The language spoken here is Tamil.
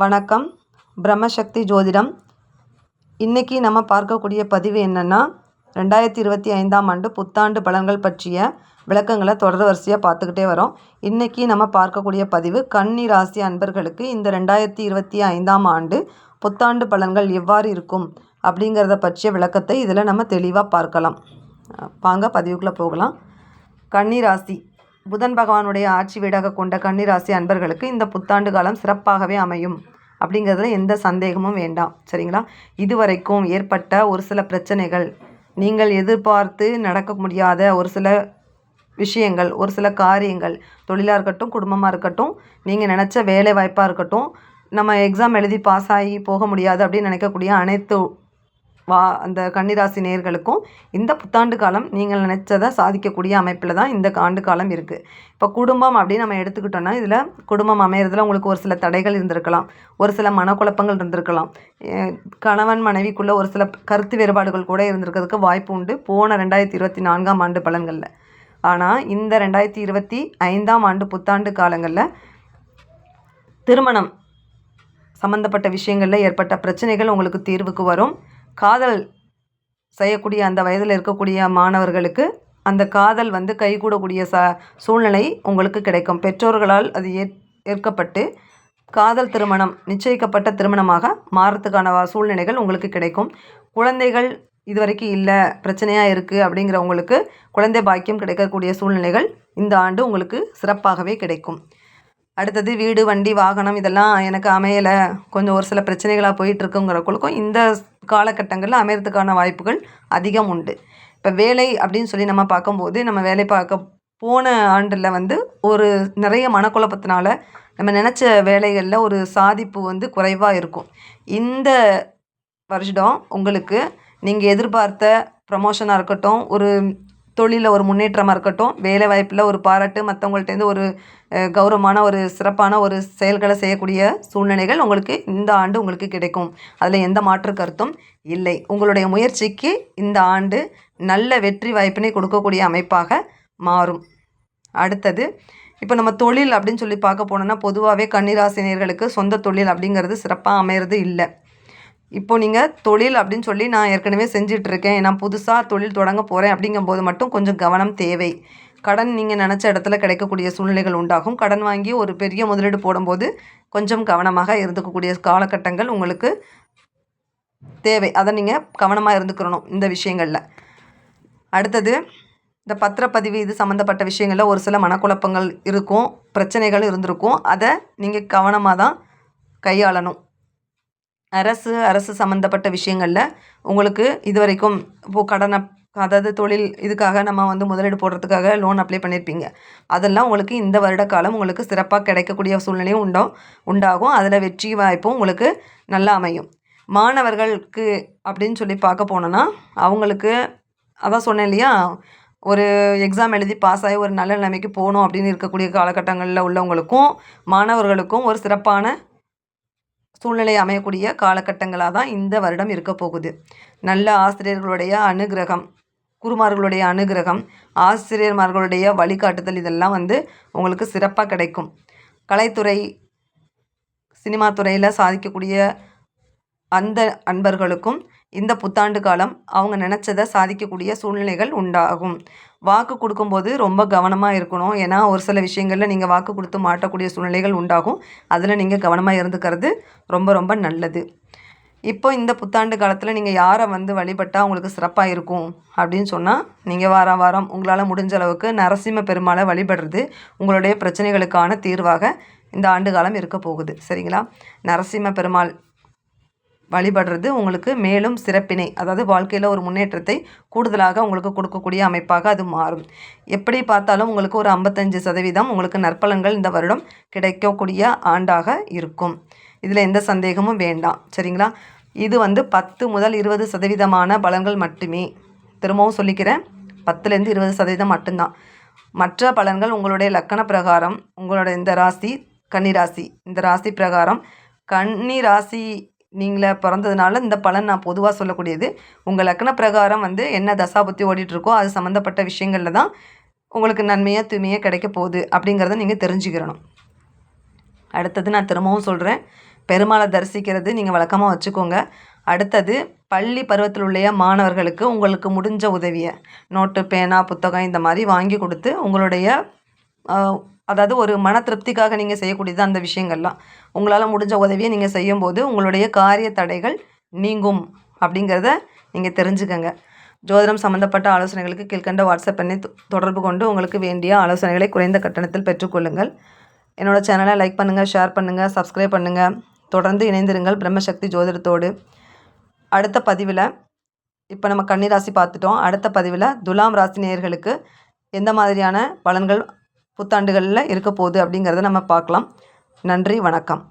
வணக்கம். பிரம்மசக்தி ஜோதிடம். இன்றைக்கி நம்ம பார்க்கக்கூடிய பதிவு என்னென்னா ரெண்டாயிரத்தி இருபத்தி ஐந்தாம் ஆண்டு புத்தாண்டு பலன்கள் பற்றிய விளக்கங்களை தொடர் வரிசையாக பார்த்துக்கிட்டே வரோம். இன்றைக்கி நம்ம பார்க்கக்கூடிய பதிவு கன்னி ராசி அன்பர்களுக்கு இந்த ரெண்டாயிரத்தி இருபத்தி ஐந்தாம் ஆண்டு புத்தாண்டு பலன்கள் எவ்வாறு இருக்கும் அப்படிங்கிறத பற்றிய விளக்கத்தை இதில் நம்ம தெளிவாக பார்க்கலாம். வாங்க பதிவுக்குள்ளே போகலாம். கன்னி ராசி. புதன் பகவானுடைய ஆட்சி வீடாக கொண்ட கன்னிராசி அன்பர்களுக்கு இந்த புத்தாண்டு காலம் சிறப்பாகவே அமையும் அப்படிங்கிறதுல எந்த சந்தேகமும் வேண்டாம். சரிங்களா? இதுவரைக்கும் ஏற்பட்ட ஒரு சில பிரச்சனைகள் நீங்கள் எதிர்பார்த்து நடக்க முடியாத ஒரு சில விஷயங்கள் ஒரு சில காரியங்கள் தொழிலாக இருக்கட்டும் குடும்பமாக இருக்கட்டும் நீங்கள் நினச்ச வேலை வாய்ப்பாக இருக்கட்டும் நம்ம எக்ஸாம் எழுதி பாஸ் ஆகி போக முடியாது அப்படின்னு நினைக்கக்கூடிய அனைத்து வா அந்த கன்னிராசி நேர்களுக்கும் இந்த புத்தாண்டு காலம் நீங்கள் நினச்சதை சாதிக்கக்கூடிய அமைப்பில் தான் இந்த ஆண்டு காலம் இருக்குது இப்போ குடும்பம் அப்படின்னு நம்ம எடுத்துக்கிட்டோன்னா இதில் குடும்பம் அமையிறதுல உங்களுக்கு ஒரு சில தடைகள் இருந்திருக்கலாம். ஒரு சில மனக்குழப்பங்கள் இருந்திருக்கலாம். கணவன் மனைவிக்குள்ளே ஒரு சில கருத்து வேறுபாடுகள் கூட இருந்திருக்கிறதுக்கு வாய்ப்பு உண்டு. போன ரெண்டாயிரத்தி இருபத்தி நான்காம் ஆண்டு பலன்களில். ஆனால் இந்த ரெண்டாயிரத்தி இருபத்தி ஐந்தாம் ஆண்டு புத்தாண்டு காலங்களில் திருமணம் சம்மந்தப்பட்ட விஷயங்களில் ஏற்பட்ட பிரச்சனைகள் உங்களுக்கு தீர்வுக்கு வரும். காதல் செய்யக்கூடிய அந்த வயதில் இருக்கக்கூடிய மாணவர்களுக்கு அந்த காதல் வந்து கைகூடக்கூடிய ச சூழ்நிலை உங்களுக்கு கிடைக்கும். பெற்றோர்களால் அது ஏற் ஏற்கப்பட்டு காதல் திருமணம் நிச்சயிக்கப்பட்ட திருமணமாக மாறத்துக்கான சூழ்நிலைகள் உங்களுக்கு கிடைக்கும். குழந்தைகள் இது வரைக்கும் இல்லை பிரச்சனையாக இருக்குது அப்படிங்கிறவங்களுக்கு குழந்தை பாக்கியம் கிடைக்கக்கூடிய சூழ்நிலைகள் இந்த ஆண்டு உங்களுக்கு சிறப்பாகவே கிடைக்கும். அடுத்தது வீடு வண்டி வாகனம் இதெல்லாம் எனக்கு அமையலை. கொஞ்சம் ஒரு சில பிரச்சனைகளாக போயிட்டுருக்குங்கிறவங்களுக்கும் இந்த காலகட்டங்களில் அமையறதுக்கான வாய்ப்புகள் அதிகம் உண்டு. இப்போ வேலை அப்படின்னு சொல்லி நம்ம பார்க்கும்போது நம்ம வேலை பார்க்க போன ஆண்டில் வந்து ஒரு நிறைய மனக்குழப்பத்தினால நம்ம நினச்ச வேலைகளில் ஒரு சாதிப்பு வந்து குறைவாக இருக்கும். இந்த வருஷம் உங்களுக்கு நீங்கள் எதிர்பார்த்த ப்ரமோஷனாக இருக்கட்டும் ஒரு தொழிலில் ஒரு முன்னேற்றமாக இருக்கட்டும் வேலை வாய்ப்பில் ஒரு பாராட்டு மற்றவங்கள்ட்டேருந்து ஒரு கௌரவமான ஒரு சிறப்பான ஒரு செயல்களை செய்யக்கூடிய சூழ்நிலைகள் உங்களுக்கு இந்த ஆண்டு உங்களுக்கு கிடைக்கும். அதில் எந்த மாற்று கருத்தும் இல்லை. உங்களுடைய முயற்சிக்கு இந்த ஆண்டு நல்ல வெற்றி வாய்ப்பினை கொடுக்கக்கூடிய அமைப்பாக மாறும். அடுத்தது இப்போ நம்ம தொழில் அப்படின்னு சொல்லி பார்க்க போனோம்னா பொதுவாகவே கன்னிராசினியர்களுக்கு சொந்த தொழில் அப்படிங்கிறது சிறப்பாக அமையிறது இல்லை. இப்போ நீங்கள் தொழில் அப்படின்னு சொல்லி நான் ஏற்கனவே செஞ்சிட்ருக்கேன். நான் புதுசாக தொழில் தொடங்க போகிறேன் அப்படிங்கும்போது மட்டும் கொஞ்சம் கவனம் தேவை. கடன் நீங்கள் நினச்ச இடத்துல கிடைக்கக்கூடிய சூழ்நிலைகள் உண்டாகும். கடன் வாங்கி ஒரு பெரிய முதலீடு போடும்போது கொஞ்சம் கவனமாக இருந்துக்கக்கூடிய காலகட்டங்கள் உங்களுக்கு தேவை. அதை நீங்கள் கவனமாக இருந்துக்கிறணும் இந்த விஷயங்களில். அடுத்தது இந்த பத்திரப்பதிவு இது சம்மந்தப்பட்ட விஷயங்களில் ஒரு சில மனக்குழப்பங்கள் இருக்கும் பிரச்சனைகள் இருந்திருக்கும். அதை நீங்கள் கவனமாக தான் கையாளணும். அரசு அரசு சம்மந்தப்பட்ட விஷயங்களில் உங்களுக்கு இது வரைக்கும் இப்போது கடனை அதாவது தொழில் இதுக்காக நம்ம வந்து முதலீடு போடுறதுக்காக லோன் அப்ளை பண்ணியிருப்பீங்க அதெல்லாம் உங்களுக்கு இந்த வருட காலம் உங்களுக்கு சிறப்பாக கிடைக்கக்கூடிய சூழ்நிலையும் உண்டோ உண்டாகும். அதில் வெற்றி வாய்ப்பும் உங்களுக்கு நல்லா அமையும். மாணவர்களுக்கு அப்படின்னு சொல்லி பார்க்க போனோன்னா அவங்களுக்கு அதான் சொன்னேன் இல்லையா ஒரு எக்ஸாம் எழுதி பாஸ் ஆகி ஒரு நல்ல நிலைமைக்கு போகணும் அப்படின்னு இருக்கக்கூடிய காலகட்டங்களில் உள்ளவங்களுக்கும் மாணவர்களுக்கும் ஒரு சிறப்பான சூழ்நிலை அமையக்கூடிய காலகட்டங்களாக தான் இந்த வருடம் இருக்க போகுது. நல்ல ஆசிரியர்களுடைய அனுகிரகம் குருமார்களுடைய அனுகிரகம் ஆசிரியர்மார்களுடைய வழிகாட்டுதல் இதெல்லாம் வந்து உங்களுக்கு சிறப்பாக கிடைக்கும். கலைத்துறை சினிமா துறையில் சாதிக்கக்கூடிய அந்த அன்பர்களுக்கும் இந்த புத்தாண்டு காலம் அவங்க நினச்சதை சாதிக்கக்கூடிய சூழ்நிலைகள் உண்டாகும். வாக்கு கொடுக்கும்போது ரொம்ப கவனமாக இருக்கணும். ஏன்னா ஒரு சில விஷயங்களில் நீங்கள் வாக்கு கொடுத்து மாட்டக்கூடிய சூழ்நிலைகள் உண்டாகும். அதில் நீங்கள் கவனமாக இருந்துக்கிறது ரொம்ப ரொம்ப நல்லது. இப்போ இந்த புத்தாண்டு காலத்தில் நீங்கள் யாரை வந்து வழிபட்டால் உங்களுக்கு சிறப்பாக இருக்கும்? அப்படின்னு சொன்னால் நீங்கள் வாரம் வாரம் உங்களால் முடிஞ்ச அளவுக்கு நரசிம்ம பெருமாளை வழிபடுறது உங்களுடைய பிரச்சனைகளுக்கான தீர்வாக இந்த ஆண்டு காலம் இருக்க போகுது. சரிங்களா? நரசிம்ம பெருமாள் வழிபடுறது உங்களுக்கு மேலும் சிறப்பினை அதாவது வாழ்க்கையில் ஒரு முன்னேற்றத்தை கூடுதலாக உங்களுக்கு கொடுக்கக்கூடிய அமைப்பாக அது மாறும். எப்படி பார்த்தாலும் உங்களுக்கு ஒரு ஐம்பத்தஞ்சு சதவீதம் உங்களுக்கு நற்பலன்கள் இந்த வருடம் கிடைக்கக்கூடிய ஆண்டாக இருக்கும். இதில் எந்த சந்தேகமும் வேண்டாம். சரிங்களா? இது வந்து பத்து முதல் இருபது சதவீதமான பலன்கள் மட்டுமே. திரும்பவும் சொல்லிக்கிறேன் பத்துலேருந்து இருபது சதவீதம் மட்டும்தான். மற்ற பலன்கள் உங்களுடைய லக்கண பிரகாரம் உங்களோட இந்த ராசி கன்னி ராசி. இந்த ராசி பிரகாரம் கன்னி ராசி நீங்களே பிறந்ததுனால இந்த பலன் நான் பொதுவாக சொல்லக்கூடியது. உங்கள் லக்ன பிரகாரம் வந்து என்ன தசாபுத்தி ஓடிட்டுருக்கோ அது சம்மந்தப்பட்ட விஷயங்களில் தான் உங்களுக்கு நன்மையாக தூய்மையாக கிடைக்க போகுது அப்படிங்கிறத நீங்கள் தெரிஞ்சுக்கிறணும் அடுத்தது நான் திரும்பவும் சொல்கிறேன் பெருமாளை தரிசிக்கிறது நீங்கள் வழக்கமாக வச்சுக்கோங்க. அடுத்தது பள்ளி பருவத்தில் உள்ள மாணவர்களுக்கு உங்களுக்கு முடிஞ்ச உதவியை நோட்டு பேனா புத்தகம் இந்த மாதிரி வாங்கி கொடுத்து உங்களுடைய அதாவது ஒரு மன திருப்திக்காக நீங்கள் செய்யக்கூடியது அந்த விஷயங்கள்லாம். உங்களால் முடிஞ்ச உதவியை நீங்கள் செய்யும்போது உங்களுடைய காரிய தடைகள் நீங்கும் அப்படிங்கிறத நீங்கள் தெரிஞ்சுக்கங்க. ஜோதிடம் சம்மந்தப்பட்ட ஆலோசனைகளுக்கு கீழ்கண்ட வாட்ஸ்அப் எண்ணை தொடர்பு கொண்டு உங்களுக்கு வேண்டிய ஆலோசனைகளை குறைந்த கட்டணத்தில் பெற்றுக்கொள்ளுங்கள். என்னோட சேனலை லைக் பண்ணுங்கள் ஷேர் பண்ணுங்கள் சப்ஸ்கிரைப் பண்ணுங்கள் தொடர்ந்து இணைந்திருங்கள் பிரம்மசக்தி ஜோதிடத்தோடு. அடுத்த பதிவில் இப்போ நம்ம கன்னி ராசி பார்த்துட்டோம். அடுத்த பதிவில் துலாம் ராசி நேயர்களுக்கு எந்த மாதிரியான பலன்கள் புத்தாண்டுகளில் இருக்க போகுது அப்படிங்கிறத நம்ம பார்க்கலாம். நன்றி வணக்கம்.